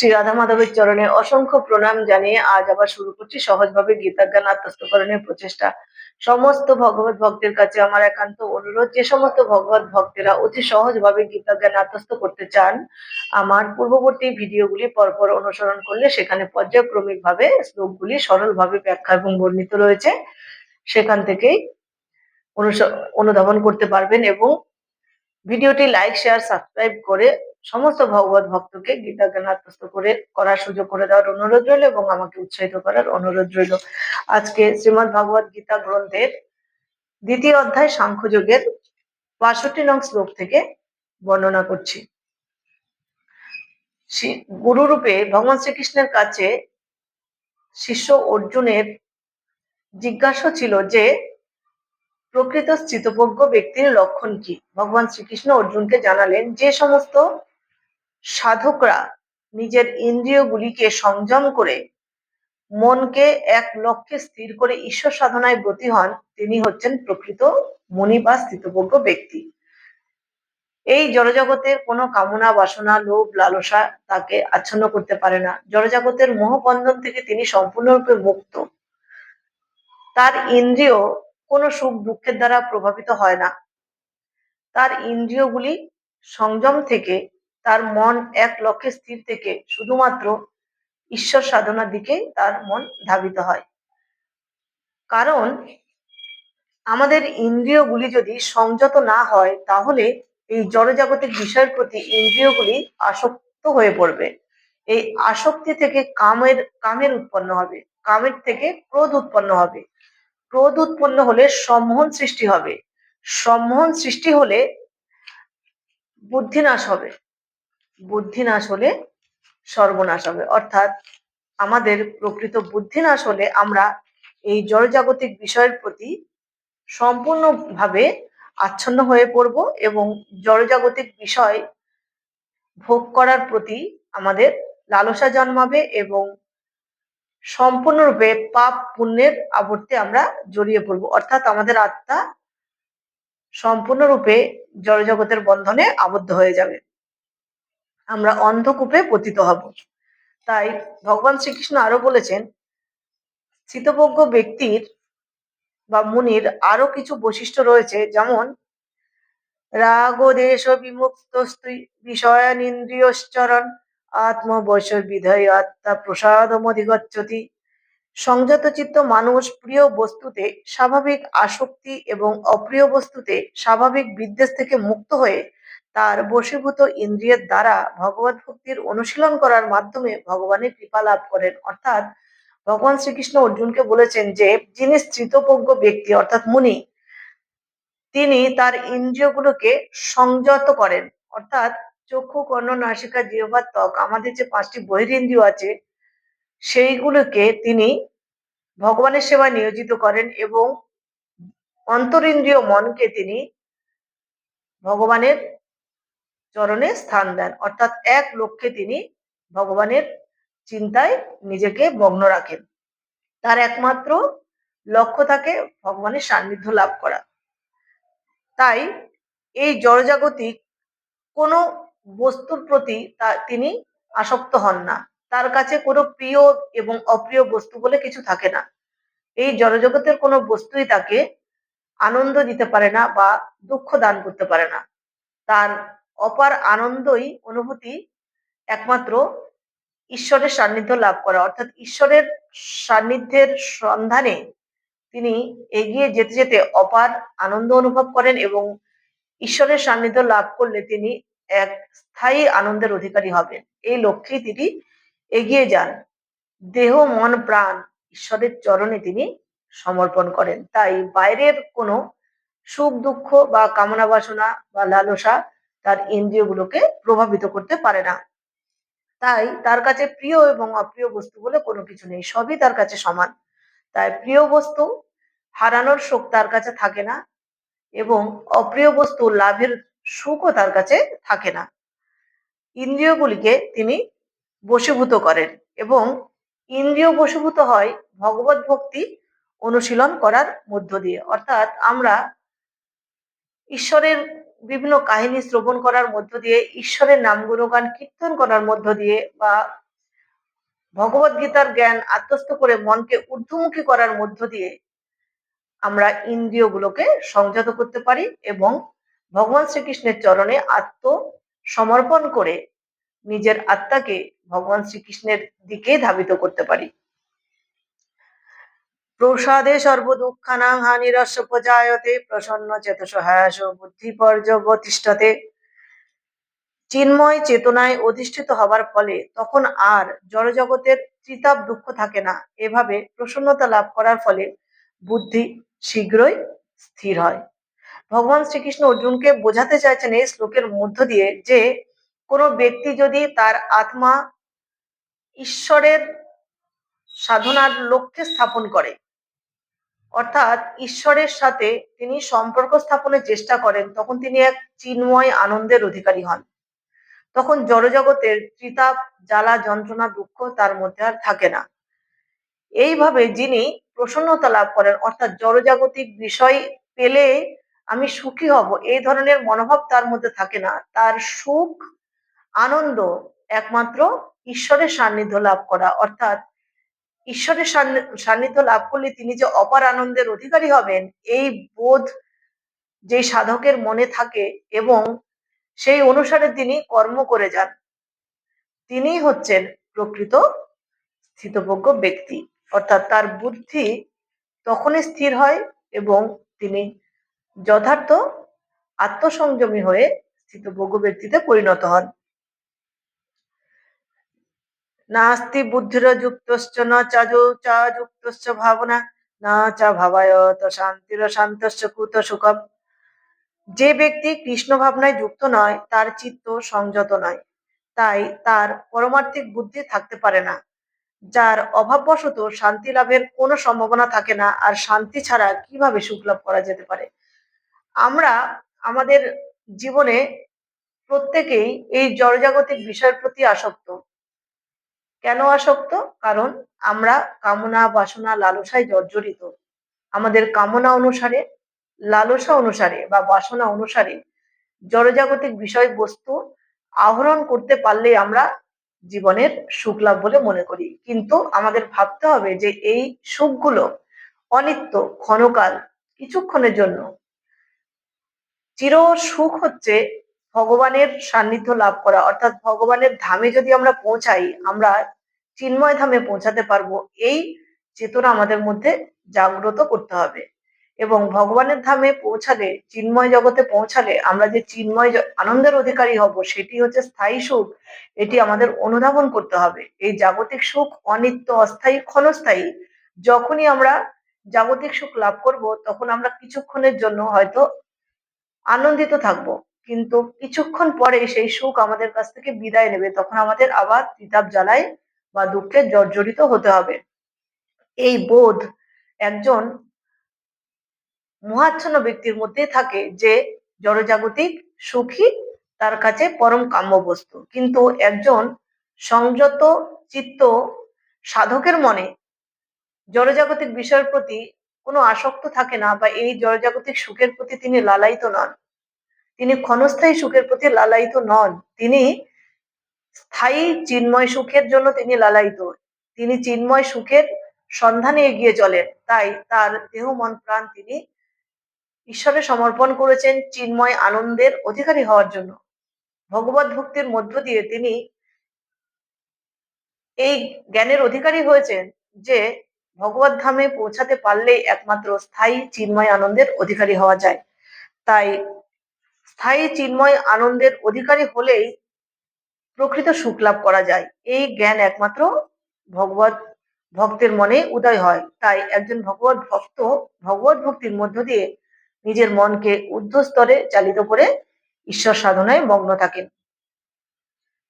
শ্রী রাধা মাধবের চরণে অসংখ্য প্রণাম জানিয়ে আজ আবার শুরু করছি সহজভাবে গীতাজ্ঞান আত্মস্থকরণের প্রচেষ্টা। সমস্ত ভগবত ভক্তের কাছে আমার একান্ত অনুরোধ, যে সমস্ত ভগবত ভক্তেরা অতি সহজভাবে গীতাজ্ঞান আত্মস্থ করতে চান, আমার পূর্ববর্তী ভিডিওগুলি পরপর অনুসরণ করলে সেখানে পর্যায়ক্রমিক ভাবে শ্লোকগুলি সরলভাবে ব্যাখ্যা এবং বর্ণিত রয়েছে। সেখান থেকেই অনুধাবন করতে পারবেন এবং ভিডিওটি লাইক, শেয়ার, সাবস্ক্রাইব করে সমস্ত ভগবত ভক্তকে গীতা জ্ঞান আত্মস্থ করে করার সুযোগ করে দেওয়ার অনুরোধ রইল এবং আমাকে উৎসাহিত করার অনুরোধ রইল। আজকে শ্রীমদ্ ভগবত গীতা গ্রন্থের দ্বিতীয় অধ্যায় সাংখ্যযোগের বাষট্টি নং শ্লোক থেকে বর্ণনা করছি। গুরুরূপে ভগবান শ্রীকৃষ্ণের কাছে শিষ্য অর্জুনের জিজ্ঞাসা ছিল যে, প্রকৃত স্থিতপজ্ঞ ব্যক্তির লক্ষণ কি? ভগবান শ্রীকৃষ্ণ অর্জুনকে জানালেন, যে সমস্ত সাধকরা নিজের ইন্দ্রিয়গুলিকে সংযম করে মনকে এক লক্ষ্যে স্থির করে ঈশ্বর সাধনায় ব্রতী হন, তিনি হচ্ছেন প্রকৃত মনি বা স্থিতপজ্ঞ ব্যক্তি। এই জড়জগতের কোনো কামনা, বাসনা, লোভ, লালসা তাকে আচ্ছন্ন করতে পারে না। জড়জগতের মোহবন্ধন থেকে তিনি সম্পূর্ণরূপে মুক্ত। তার ইন্দ্রিয় কোনো সুখ দুঃখের দ্বারা প্রভাবিত হয় না। তার ইন্দ্রিয়গুলি সংযম থেকে তার মন এক লক্ষ্যে স্থির থেকে শুধুমাত্র ঈশ্বর সাধনার দিকে তার মন ধাবিত হয়। কারণ আমাদের ইন্দ্রিয়গুলি যদি সংযত না হয়, তাহলে এই জড়জাগতিক বিষয়ের প্রতি ইন্দ্রিয়গুলি আসক্ত হয়ে পড়বে। এই আসক্তি থেকে কামের কামের উৎপন্ন হবে, কামের থেকে ক্রোধ উৎপন্ন হবে। ক্রোধ উৎপন্ন হলে সম্মোহন সৃষ্টি হবে। সম্মোহন সৃষ্টি হলে বুদ্ধিনাশ হবে। বুদ্ধিনাশ হলে সর্বনাশ হবে। অর্থাৎ আমাদের প্রকৃত বুদ্ধিনাশ হলে আমরা এই জড়জাগতিক বিষয়ের প্রতি সম্পূর্ণভাবে আচ্ছন্ন হয়ে পড়ব এবং জড়জাগতিক বিষয় ভোগ করার প্রতি আমাদের লালসা জন্মাবে এবং সম্পূর্ণরূপে পাপ পুণ্যের আবর্তে আমরা জড়িয়ে পড়ব। অর্থাৎ আমাদের আত্মা সম্পূর্ণরূপে জড়জগতের বন্ধনে আবদ্ধ হয়ে যাবে। আমরা অন্ধকূপে পতিত হব। তাই ভগবান শ্রীকৃষ্ণ আরও বলেছেন স্থিতপজ্ঞ ব্যক্তির বা মুনির আরও কিছু বৈশিষ্ট্য রয়েছে, যেমন রাগ দেশ বিমুক্ত বিষয়ানিন্দ্রিয়শ্চরণ আত্মবৈশ্য বিধয় আত্মা প্রসাদমধিগচ্ছতি। সংযত চিত্ত মানুষ প্রিয় বস্তুতে স্বাভাবিক আসক্তি এবং অপ্রিয় বস্তুতে স্বাভাবিক বিদ্বেষ থেকে মুক্ত হয়ে তার বশীভূত ইন্দ্রিয়ের দ্বারা ভগবত ভক্তির অনুশীলন করার মাধ্যমে ভগবানের কৃপা লাভ করেন। অর্থাৎ ভগবান শ্রীকৃষ্ণ অর্জুনকে বলেছেন যে, যিনি স্থিতপজ্ঞ ব্যক্তি, অর্থাৎ মুনি, তিনি তার ইন্দ্রিয়গুলোকে সংযত করেন। অর্থাৎ চক্ষু, কর্ণ, নাসিকা, জিহ্বা, ত্বক, আমাদের যে পাঁচটি বহিরিন্দ্রিয় আছে, সেইগুলোকে তিনি ভগবানের সেবায় নিয়োজিত করেন এবং অন্তরিন্দ্রিয় মনকে তিনি ভগবানের চরণে স্থান দেন। অর্থাৎ এক লক্ষ্যে তিনি ভগবানের চিন্তায় নিজেকে মগ্ন রাখেন। তার একমাত্র লক্ষ্য থাকে ভগবানের সান্নিধ্য লাভ করা। তাই এই জড়জাগতিক কোনো বস্তুর প্রতি তিনি আসক্ত হন না। তার কাছে কোনো প্রিয় এবং অপ্রিয় বস্তু বলে কিছু থাকে না। এই জড়জগতের কোনো বস্তুই তাকে আনন্দ দিতে পারে না বা দুঃখ দান করতে পারে না। তার অপার আনন্দই অনুভূতি একমাত্র ঈশ্বরের সান্নিধ্য লাভ করা। অর্থাৎ ঈশ্বরের সান্নিধ্যের সন্ধানে তিনি এগিয়ে যেতে যেতে অপার আনন্দ অনুভব করেন এবং ঈশ্বরের সান্নিধ্য লাভ করলে তিনি এক স্থায়ী আনন্দের অধিকারী হবেন। এই লক্ষ্যেই তিনি এগিয়ে যান। দেহ, মন, প্রাণ ঈশ্বরের চরণে তিনি সমর্পণ করেন। তাই বাইরের কোনো সুখ, দুঃখ বা কামনা বাসনা বা লালসা তার ইন্দ্রিয়গুলোকে প্রভাবিত করতে পারে না। তাই তার কাছে প্রিয় এবং অপ্রিয় বস্তু বলে কোনো কিছু নেই, সবই তার কাছে সমান। তাই প্রিয় বস্তু হারানোর শোক তার কাছে থাকে না এবং অপ্রিয় বস্তু লাভের সুখও তার কাছে থাকে না। ইন্দ্রিয়গুলিকে তিনি বশীভূত করেন এবং ইন্দ্রিয় বশীভূত হয় ভগবত ভক্তি অনুশীলন করার মধ্য দিয়ে। অর্থাৎ আমরা ঈশ্বরের বিভিন্ন কাহিনী শ্রবণ করার মধ্য দিয়ে, ঈশ্বরের নাম গুণগান কীর্তন করার মধ্য দিয়ে বা ভগবত গীতার জ্ঞান আত্মস্থ করে মনকে ঊর্ধ্বমুখী করার মধ্য দিয়ে আমরা ইন্দ্রিয়গুলোকে সংযত করতে পারি এবং ভগবান শ্রীকৃষ্ণের চরণে আত্ম সমর্পণ করে নিজের আত্মাকে ভগবান শ্রীকৃষ্ণের দিকে ধাবিত করতে পারি। প্রসাদে সর্বদুঃখানাং হানিরস্য প্রজায়তে প্রসন্ন চেতস হায়াস বুদ্ধি পর্যবতিষ্ঠতে চিন্ময় চেতনায় অধিষ্ঠিত হবার ফলে তখন আর জড়জগতের ত্রিতাপ দুঃখ থাকে না। এভাবে প্রসন্নতা লাভ করার ফলে বুদ্ধি শীঘ্রই স্থির হয়। ভগবান শ্রীকৃষ্ণ অর্জুনকে বোঝাতে চাইছেন এই শ্লোকের মধ্য দিয়ে যে, কোনো ব্যক্তি যদি তার আত্মা ঈশ্বরের সাধনার লক্ষ্যে স্থাপন করে অর্থাৎ ঈশ্বরের সাথে তিনি সম্পর্ক স্থাপনের চেষ্টা করেন, তখন তিনি এক চিন্ময় আনন্দের অধিকারী হন। তখন জড়জগতের ত্রিতাপ জ্বালা, যন্ত্রণা, দুঃখ তার মধ্যে আর থাকে না। এইভাবে যিনি প্রসন্নতা লাভ করেন, অর্থাৎ জড়জাগতিক বিষয় পেলে আমি সুখী হব, এই ধরনের মনোভাব তার মধ্যে থাকে না। তার সুখ, আনন্দ একমাত্র ঈশ্বরের সান্নিধ্য লাভ করা, অর্থাৎ ঈশ্বরের সান্নিধ্য লাভ করলে তিনি যে অপার আনন্দের অধিকারী হবেন, এই বোধ যে সাধকের মনে থাকে এবং সেই অনুসারে তিনি কর্ম করে যান। তিনি হচ্ছেন প্রকৃত স্থিতপজ্ঞ ব্যক্তি। অর্থাৎ তার বুদ্ধি তখনই স্থির হয় এবং তিনি যথার্থ আত্মসংযমী হয়ে স্থিতপজ্ঞ ব্যক্তিতে পরিণত হন। নাস্তি বুদ্ধির যুক্তশ্চ ন চাজো চা যুক্তশ্চ ভাবনা না চা ভাবায়ত শান্তির শান্তশ্চ কুত সুখম যে ব্যক্তি কৃষ্ণ ভাবনায় যুক্ত নয়, তার চিত্ত সংযত নয়। তাই তার পরমার্থিক বুদ্ধি থাকতে পারে না। যার অভাববশত শান্তি লাভের কোনো সম্ভাবনা থাকে না, আর শান্তি ছাড়া কীভাবে সুখ লাভ করা যেতে পারে? আমরা আমাদের জীবনে প্রত্যেকেই এই জড়জাগতিক বিষয়ের প্রতি আসক্ত। কেন আসক্ত? কারণ আমরা কামনা, বাসনা, লালসায় জর্জরিত। আমাদের কামনা অনুসারে, লালসা অনুসারে বা বাসনা অনুসারে জড়জাগতিক বিষয়বস্তু আহরণ করতে পারলে আমরা জীবনের সুখ লাভ বলে মনে করি। কিন্তু আমাদের ভাবতে হবে যে এই সুখগুলো অনিত্য, ক্ষণকাল, কিছুক্ষণের জন্য। চির সুখ হচ্ছে ভগবানের সান্নিধ্য লাভ করা, অর্থাৎ ভগবানের ধামে যদি আমরা পৌঁছাই, আমরা চিন্ময় ধামে পৌঁছাতে পারব। এই চেতনা আমাদের মধ্যে জাগ্রত করতে হবে। এবং ভগবানের ধামে পৌঁছালে, চিন্ময় জগতে পৌঁছালে আমরা যে চিন্ময় আনন্দের অধিকারী হব, সেটি হচ্ছে স্থায়ী সুখ। এটি আমাদের অনুধাবন করতে হবে। এই জাগতিক সুখ অনিত্য, অস্থায়ী, ক্ষণস্থায়ী। যখনই আমরা জাগতিক সুখ লাভ করব, তখন আমরা কিছুক্ষণের জন্য হয়তো আনন্দিত থাকব। কিন্তু কিছুক্ষণ পরে সেই সুখ আমাদের কাছ থেকে বিদায় নেবে। তখন আমাদের আবার তিতাব জ্বালায় বা দুঃখে জর্জরিত হতে হবে। এই বোধ একজন মহাচ্ছন্ন ব্যক্তির মধ্যে থাকে যে জড়জাগতিক সুখী তার কাছে পরম কাম্য বস্তু। কিন্তু একজন সংযত চিত্ত সাধকের মনে জড়জাগতিক বিষয়ের প্রতি কোনো আসক্ত থাকে না বা এই জড়জাগতিক সুখের প্রতি তিনি লালায়িত নন। তিনি ক্ষণস্থায়ী সুখের প্রতি লালায়িত নন। তিনি স্থায়ী চিন্ময় সুখের জন্য তিনি লালায়িত। তিনি চিন্ময় সুখের সন্ধানে এগিয়ে চলেন। তাই তার দেহ, মন, প্রাণ তিনি ঈশ্বরে সমর্পণ করেছেন চিন্ময় আনন্দের অধিকারী হওয়ার জন্য। ভগবত ভক্তির মধ্য দিয়ে তিনি এই জ্ঞানের অধিকারী হয়েছেন যে ভগবত ধামে পৌঁছাতে পারলেই একমাত্র স্থায়ী চিন্ময় আনন্দের অধিকারী হওয়া যায়। তাই স্থায়ী চিন্ময় আনন্দের অধিকারী হলেই প্রকৃত সুখ লাভ করা যায়। এই জ্ঞান একমাত্র ভগবত, ভক্তের মনে উদয় হয়। তাই একজন ভগবত ভক্ত, ভগবত ভক্তির মধ্য দিয়ে নিজের মনকে ঊর্ধ্বস্তরে চালিত করে ঈশ্বর সাধনায় মগ্ন থাকেন।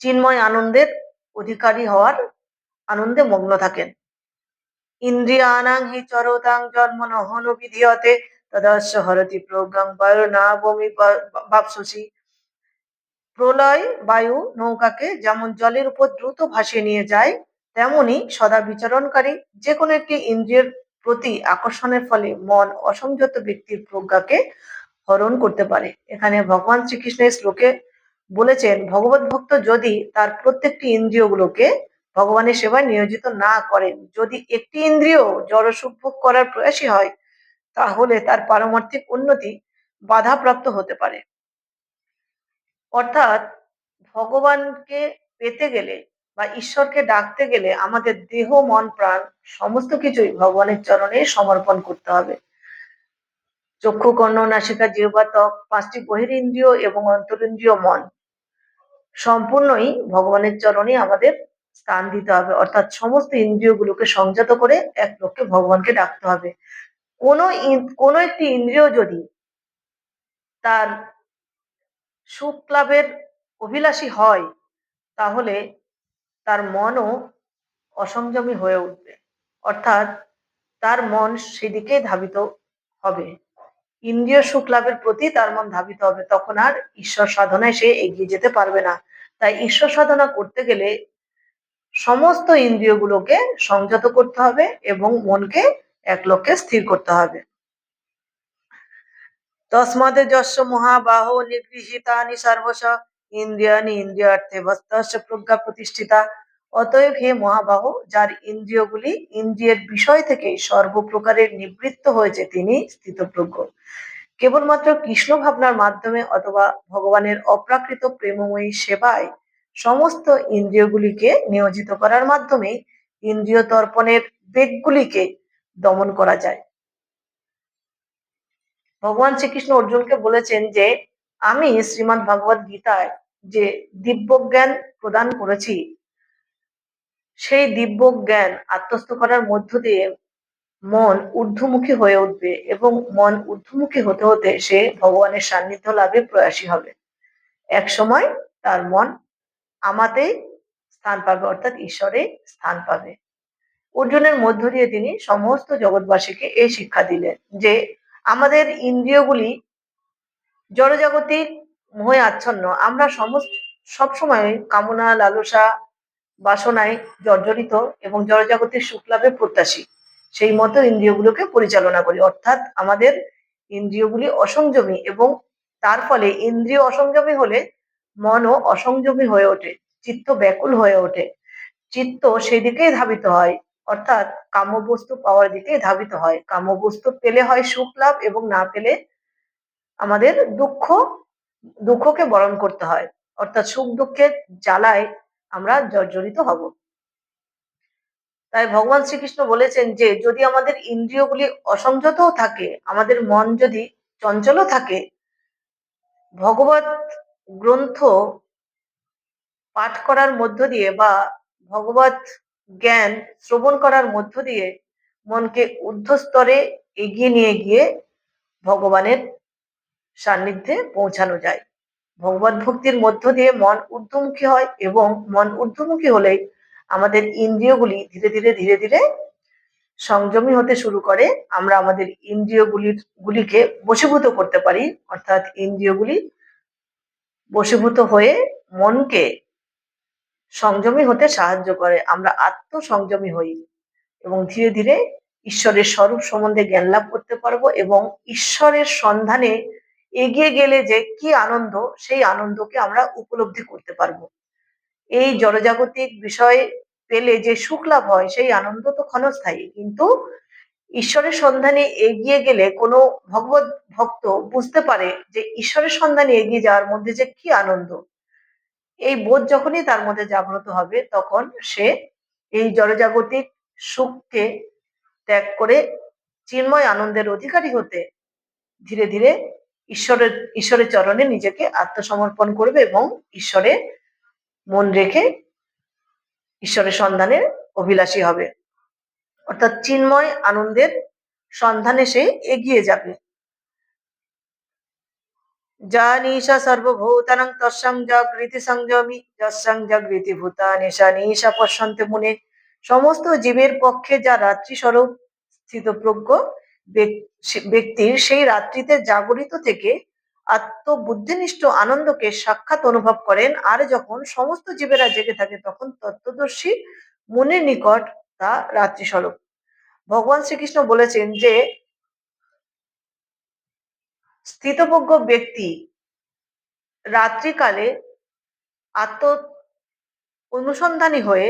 চিন্ময় আনন্দের অধিকারী হওয়ার আনন্দে মগ্ন থাকেন। ইন্দ্রিয়ানাং হি চরতাং জন্ম নহন বিধিয়তে তদস্য হরতি প্রজ্ঞাং বায়ু না বমি ভাবসুসি প্রলয়, বায়ু, নৌকাকে যেমন জলের উপর দ্রুত ভাসিয়ে নিয়ে যায়, তেমনি সদা বিচরণকারী যে কোনো একটি ইন্দ্রিয়ের প্রতি আকর্ষণের ফলে মন অসংযত ব্যক্তির প্রজ্ঞাকে হরণ করতে পারে। এখানে ভগবান শ্রীকৃষ্ণের শ্লোকে বলেছেন, ভগবত ভক্ত যদি তার প্রত্যেকটি ইন্দ্রিয়গুলোকে ভগবানের সেবায় নিয়োজিত না করেন, যদি একটি ইন্দ্রিয় জড়সুখ ভোগ করার প্রয়াসী হয় তাহলে তার পারমার্থিক উন্নতি বাধাপ্রাপ্ত হতে পারে। অর্থাৎ ভগবানকে পেতে গেলে বা ঈশ্বরকে ডাকতে গেলে আমাদের দেহ, মন, প্রাণ সমস্ত কিছুই ভগবানের চরণে সমর্পণ করতে হবে। চক্ষু, কর্ণ, নাসিকা, জিহ্বা পাঁচটি বহিরিন্দ্রিয় এবং অন্তরিন্দ্রিয় মন সম্পূর্ণই ভগবানের চরণে আমাদের স্থান দিতে হবে। অর্থাৎ সমস্ত ইন্দ্রিয়গুলোকে সংযত করে এক লক্ষ্যে ভগবানকে ডাকতে হবে। কোনো কোনো একটি ইন্দ্রিয় যদি তার সুখ লাভের অভিলাষী হয়, তাহলে তার মনও অসংযমী হয়ে উঠবে। অর্থাৎ তার মন সেদিকে ধাবিত হবে। ইন্দ্রিয় সুখ লাভের প্রতি তার মন ধাবিত হবে, তখন আর ঈশ্বর সাধনায় সে এগিয়ে যেতে পারবে না। তাই ঈশ্বর সাধনা করতে গেলে সমস্ত ইন্দ্রিয়গুলোকে সংযত করতে হবে এবং মনকে এক লক্ষ্যে স্থির করতে হবে। তসমাদ যস্য মহাবাহ নিগৃহীতানি সর্বশ ইন্দ্রিয়ানি ইন্দ্রিয়ার্থে বস্তস্য প্রজ্ঞা প্রতিষ্ঠিতা। অতএব হে মহাবাহ, যার ইন্দ্রিয়গুলি ইন্দ্রিয়ের বিষয় থেকে সর্বপ্রকারের নিবৃত্ত হয়েছে, তিনি স্থিতপ্রজ্ঞ। কেবলমাত্র কৃষ্ণ ভাবনার মাধ্যমে অথবা ভগবানের অপ্রাকৃত প্রেমময়ী সেবায় সমস্ত ইন্দ্রিয়গুলিকে নিয়োজিত করার মাধ্যমে ইন্দ্রিয় তর্পণের বেগগুলিকে দমন করা যায়। ভগবান শ্রীকৃষ্ণ অর্জুনকে বলেছেন যে, আমি শ্রীমৎ ভগবত গীতায় যে দিব্য জ্ঞান প্রদান করেছি, সেই দিব্য জ্ঞান আত্মস্থ করার মধ্য দিয়ে মন ঊর্ধ্বমুখী হয়ে উঠবে এবং মন ঊর্ধ্বমুখী হতে হতে সে ভগবানের সান্নিধ্য লাভে প্রয়াসী হবে। এক সময় তার মন আমাতেই স্থান পাবে, অর্থাৎ ঈশ্বরে স্থান পাবে। অর্জুনের মধ্য দিয়ে তিনি সমস্ত জগৎবাসীকে এই শিক্ষা দিলেন যে আমাদের ইন্দ্রিয়গুলি জড়জাগতিক মোহে আচ্ছন্ন। আমরা সমস্ত, সবসময় কামনা, লালসা, বাসনায় জর্জরিত এবং জড়জাগতিক শুক্লাভে প্রত্যাশী। সেই মতো ইন্দ্রিয়গুলোকে পরিচালনা করি। অর্থাৎ আমাদের ইন্দ্রিয়গুলি অসংযমী এবং তার ফলে ইন্দ্রিয় অসংযমী হলে মনও অসংযমী হয়ে ওঠে, চিত্ত ব্যাকুল হয়ে ওঠে। চিত্ত সেদিকেই ধাবিত হয়। অর্থাৎ কাম্যবস্তু পাওয়ার দিকে ধাবিত হয়। কাম্যবস্তু পেলে হয় সুখ লাভ এবং না পেলে আমাদের দুঃখ, দুঃখকে বরণ করতে হয়। অর্থাৎ সুখ দুঃখের জ্বালায় আমরা জর্জরিত হব। তাই ভগবান শ্রীকৃষ্ণ বলেছেন যে, যদি আমাদের ইন্দ্রিয়গুলি অসংযতও থাকে, আমাদের মন যদি চঞ্চলও থাকে, ভগবত গ্রন্থ পাঠ করার মধ্য দিয়ে বা ভগবত জ্ঞান শ্রবণ করার মধ্য দিয়ে মনকে ঊর্ধ্বস্তরে এগিয়ে নিয়ে গিয়ে ভগবানের সান্নিধ্যে পৌঁছানো যায়। ভগবত ভক্তির মধ্য দিয়ে মন ঊর্ধ্বমুখী হয় এবং মন ঊর্ধ্বমুখী হলেই আমাদের ইন্দ্রিয়গুলি ধীরে ধীরে ধীরে ধীরে সংযমী হতে শুরু করে। আমরা আমাদের ইন্দ্রিয়গুলির, গুলিকে বশীভূত করতে পারি। অর্থাৎ ইন্দ্রিয়গুলি বশীভূত হয়ে মনকে সংযমী হতে সাহায্য করে। আমরা আত্মসংযমী হই এবং ধীরে ধীরে ঈশ্বরের স্বরূপ সম্বন্ধে জ্ঞান লাভ করতে পারব এবং ঈশ্বরের সন্ধানে এগিয়ে গেলে যে কি আনন্দ, সেই আনন্দকে আমরা উপলব্ধি করতে পারব। এই জড়জাগতিক বিষয়ে পেলে যে সুখ লাভ হয়, সেই আনন্দ তো ক্ষণস্থায়ী। কিন্তু ঈশ্বরের সন্ধানে এগিয়ে গেলে কোনো ভগবত ভক্ত বুঝতে পারে যে ঈশ্বরের সন্ধানে এগিয়ে যাওয়ার মধ্যে যে কি আনন্দ। এই বোধ যখনই তার মধ্যে জাগ্রত হবে, তখন সে এই জড়জাগতিক সুখকে ত্যাগ করে চিন্ময় আনন্দের অধিকারী হতে ধীরে ধীরে ঈশ্বরের ঈশ্বরের চরণে নিজেকে আত্মসমর্পণ করবে এবং ঈশ্বরে মন রেখে ঈশ্বরের সন্ধানে অভিলাষী হবে। অর্থাৎ চিন্ময় আনন্দের সন্ধানে সে এগিয়ে যাবে। জানিশা সর্বভূতানাং তৎসং জাগৃতি সংযমী যৎসং জাগৃতি ভূতানি নিশা পশ্যন্তে মুনে সমস্ত জীবের পক্ষে যা রাত্রি স্বরূপ স্থিতপ্রজ্ঞ ব্যক্তির সেই রাত্রিতে জাগরিত থেকে আত্মবুদ্ধিনিষ্ঠ আনন্দকে সাক্ষাৎ অনুভব করেন। আর যখন সমস্ত জীবেরা জেগে থাকে, তখন তত্ত্বদর্শী মুনির নিকট তা রাত্রি স্বরূপ। ভগবান শ্রীকৃষ্ণ বলেছেন যে স্থিতপ্রজ্ঞ ব্যক্তি রাত্রিকালে আত্ম অনুসন্ধানী হয়ে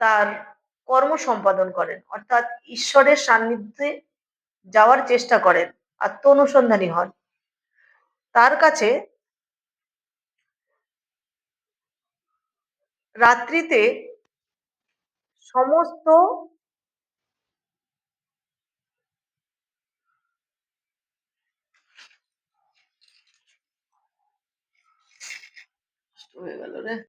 তার কর্ম সম্পাদন করেন। অর্থাৎ ঈশ্বরের সান্নিধ্যে যাওয়ার চেষ্টা করেন আত্ম অনুসন্ধানী হন। তার কাছে রাত্রিতে সমস্ত হয়ে গেল রে